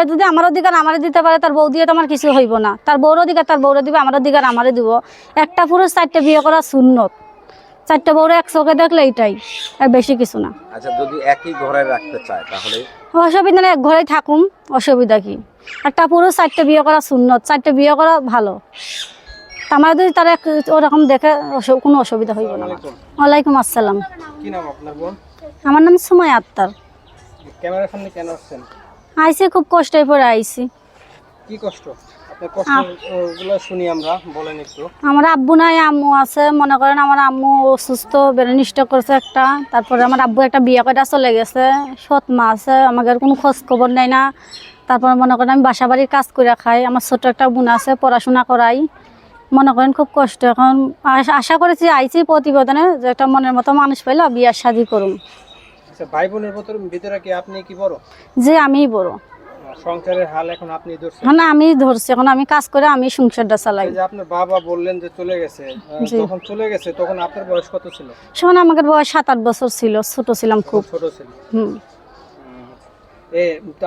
সে যদি আমার অধিকার আমারে দিতে পারে তার বউ দিয়ে তো আমার কিছু হইব না। তার বউর অধিকার তার বউরে দিবে আমার অধিকার আমারে দিব। একটা পুরুষ চারটে বিয়ে করা শূন্যত চারটে বউরে এক চোখে দেখলে এইটাই আর বেশি কিছু না। আচ্ছা যদি একই ঘরে রাখতে চায় তাহলে? অসুবিধা নেই এক ঘরেই থাকুম অসুবিধা কি? একটা পুরুষ চারটে বিয়ে করা শূন্যত চারটে বিয়ে করা ভালো। তা আমার যদি তারা এক- ওরকম দেখে কোনো অসুবিধা হইব না। ওয়ালাইকুম আসসালাম। কি নাম আপনার বোন আমার নাম সুমাই আক্তার। ক্যামেরার সামনে কেন আসছেন? আইসি খুব কষ্টে পরে আইসি। কি কষ্ট? আপনার কষ্টগুলো শুনি আমরা বলেন একটু। আমার আব্বু নাই আম্মু আছে মনে করেন আমার আম্মু অসুস্থ ব্রেন স্ট্রোক করছে একটা তারপরে আমার আব্বু একটা বিয়ে করে চলে গেছে সৎ মা আছে আমাদের কোনো খোঁজ খবর নেই না। তারপরে মনে করেন আমি বাসা বাড়ির কাজ করে খাই আমার ছোট একটা বোন আছে পড়াশোনা করাই। মনে করেন খুব কষ্ট এখন আশা- করেছি আইছি প্রতিবেদনে যে একটা মনের মতো মানুষ পাইলে বিয়ার শাদি করুম। আচ্ছা ভাই বোনের ভিতরে কি আপনি কি বড়? যে আমিই বড়। সংসারের হাল এখন আপনি ধরছেন? না আমি ধরছি। এখন আমি কাজ করে আমি সংসারটা চালাই। যে আপনার বাবা বললেন যে চলে গেছে যখন চলে গেছে তখন আপনার বয়স কত ছিল? সেখানে আমাদের বয়স সাত আট বছর ছিল ছোট ছিলাম খুব। ছোট ছিল। হুম।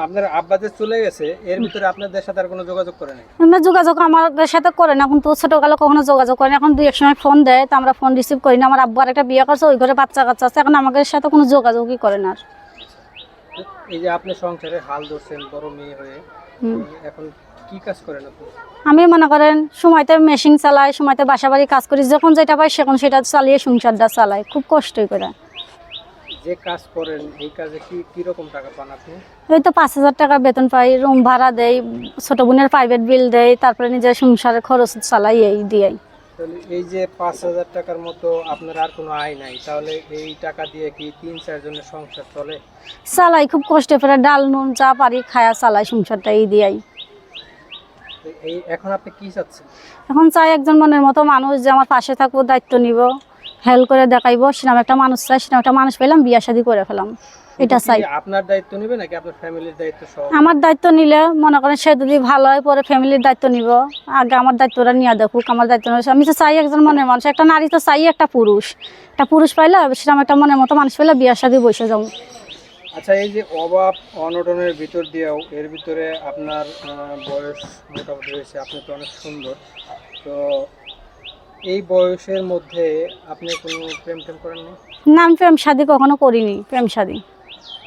আপনার আব্বা যে চলে গেছে এর ভিতরে আপনাদের সাথে আর কোনো যোগাযোগ করে নাই? আমরা যোগাযোগ আমাদের সাথে করে না কিন্তু ছোটকালে কখনো যোগাযোগ করে না। এখন দুই এক সময় ফোন দেয় তো আমরা ফোন রিসিভ করি না। আমার আব্বু আর একটা বিয়ে করছে ওই ঘরে বাচ্চা কাচ্চা আছে এখন আমাদের সাথে কোনো যোগাযোগই করে না আর। এই যে আপনি সংসারে হাল ধরছেন বড় মেয়ে হয়ে এখন কি কাজ করেন আপনি? আমি মনে করেন সময়তে মেশিন চালাই সময়তে বাসা বাড়ি কাজ করি যখন যেটা পাই সেখন সেটা চালিয়ে সংসারটা চালাই খুব কষ্টই করে। যে কাজ করেন এই কাজে কি কি রকম টাকা পান আপনি? এই তো পাঁচ হাজার টাকা বেতন পাই রুম ভাড়া দেই ছোট বোনের প্রাইভেট বিল দেই তারপরে নিজের সংসারের খরচ চালাই এই দিয়েই। তাহলে এই যে পাঁচ হাজার টাকার মতো আপনার আর কোনো আয় নাই তাহলে এই টাকা দিয়ে কি তিন চারজনের সংসার চলে? চালাই খুব কষ্টে ডাল নুন চা পারি খায়া চালাই সংসারটা এই দিয়েই। এই এখন আপনি কি চাচ্ছেন? এখন চাই একজন মনের মতো মানুষ যে আমার পাশে থাকব দায়িত্ব নিব। হেল্প করে দেখাইবো সেরকম একটা মানুষ চাই সেরকম একটা মানুষ পেলাম বিয়া শাদি করে ফেলাম। এটা চাই। আপনার দায়িত্ব নেবে নাকি আপনার ফ্যামিলির দায়িত্ব আমার দায়িত্ব নিলে মনে করেন সে যদি ভালো হয় পরে ফ্যামিলির দায়িত্ব নিব। আগে আমার দায়িত্বটা নিয়ে দেখুক আমার দায়িত্ব আমি তো চাই একজন মনের মানুষ একটা নারী তো চাই একটা পুরুষ। একটা পুরুষ পাইলে সেরকম একটা মনের মতো মানুষ পেলে বিয়া শাদি বসে যাব। আচ্ছা এই যে অভাব অনটনের ভিতর দিয়েও এর ভিতরে আপনার বয়স মোটামুটি হয়েছে আপনি তো অনেক সুন্দর। তো এই বয়সের মধ্যে আপনি কোনো প্রেম টেম করেন না না আমি প্রেম শাদি কখনো করিনি প্রেম শাদি।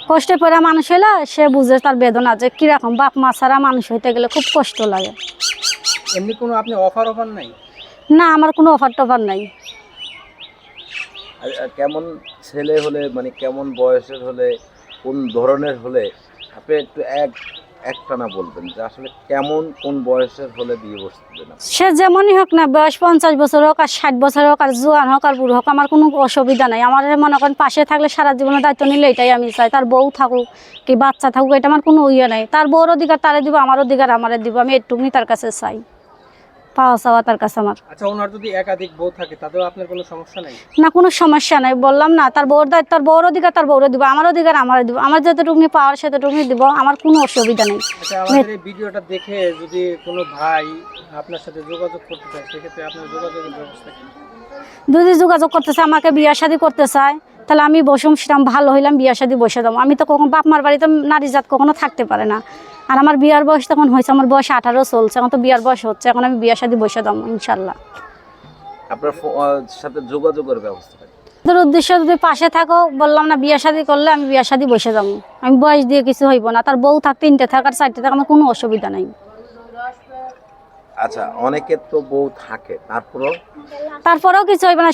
কষ্টে পড়া মানুষ হইলে সে বুঝে তার বেদনা যে কীরকম বাপ মা ছাড়া মানুষ হইতে গেলে খুব কষ্ট লাগে। এমনি কোনো আপনি অফার অফার নাই? না আমার কোনো অফার টফার নাই। কেমন ছেলে হলে মানে কেমন বয়সের হলে কোন ধরনের হলে আপনি একটু এক একটানা বলবেন যে আসলে কেমন, কোন বয়সের হলে বিয়ে বসতে দেন সে যেমনই হোক না, বয়স পঞ্চাশ বছর হোক, আর ষাট বছর হোক, আর জোয়ান হোক, আর বুড়ো হোক, আমার কোনো অসুবিধা নাই। আমার মনে করেন পাশে থাকলে সারা জীবনের দায়িত্ব নিলে এটাই আমি চাই। তার বউ থাকুক কি বাচ্চা থাকুক, এটা আমার কোনো ইয়ে নাই। তার বউর অধিকার তারে দিব, আমার অধিকার আমারে দিব, আমি এটুকুনি তার কাছে চাই। পাওয়া চাওয়া তার কাছে আমার। আচ্ছা ওনার যদি একাধিক বউ থাকে তাতেও আপনার কোনো সমস্যা নেই? না কোনো সমস্যা নাই বললাম না তার বউর দায়িত্ব তার বউর অধিকার তার বউরে দিব আমার অধিকার আমার দিব আমার যতটুকুনি পাওয়ার সেতটুকুনি দিব আমার কোনো অসুবিধা নেই। আচ্ছা আমাদের এই ভিডিওটা দেখে যদি কোনো ভাই আপনার সাথে যোগাযোগ করতে চায় সেক্ষেত্রে আপনার যোগাযোগের ব্যবস্থা কি? যদি যোগাযোগ করতেছে আমাকে বিয়া শাদি করতে চায় তাহলে আমি বসুম সেরকম ভালো হইলাম বিয়া শাদি বসে যাব। আমি তো কখন বাপ মার বাড়িতে নারী জাত কখনো থাকতে পারে না। আর আমার বিয়ার বয়স তখন হয়েছে আমার বয়স আঠারো চলছে এখন তো বিয়ার বয়স হচ্ছে এখন আমি বিয়া শাদি বসে যাব ইনশাল্লাহ আপনার সাথে যোগাযোগের ব্যবস্থা তোর উদ্দেশ্য যদি পাশে থাকো বললাম না বিয়া শাদি করলে আমি বিয়া শাদি বসে যাব আমি বয়স দিয়ে কিছু হইব না তার বউ থাক তিনটে থাক আর চারটে থাক আমার কোনো অসুবিধা নেই। আচ্ছা অনেকের তো বউ থাকে তারপরও? তারপরেও কিছু হইব না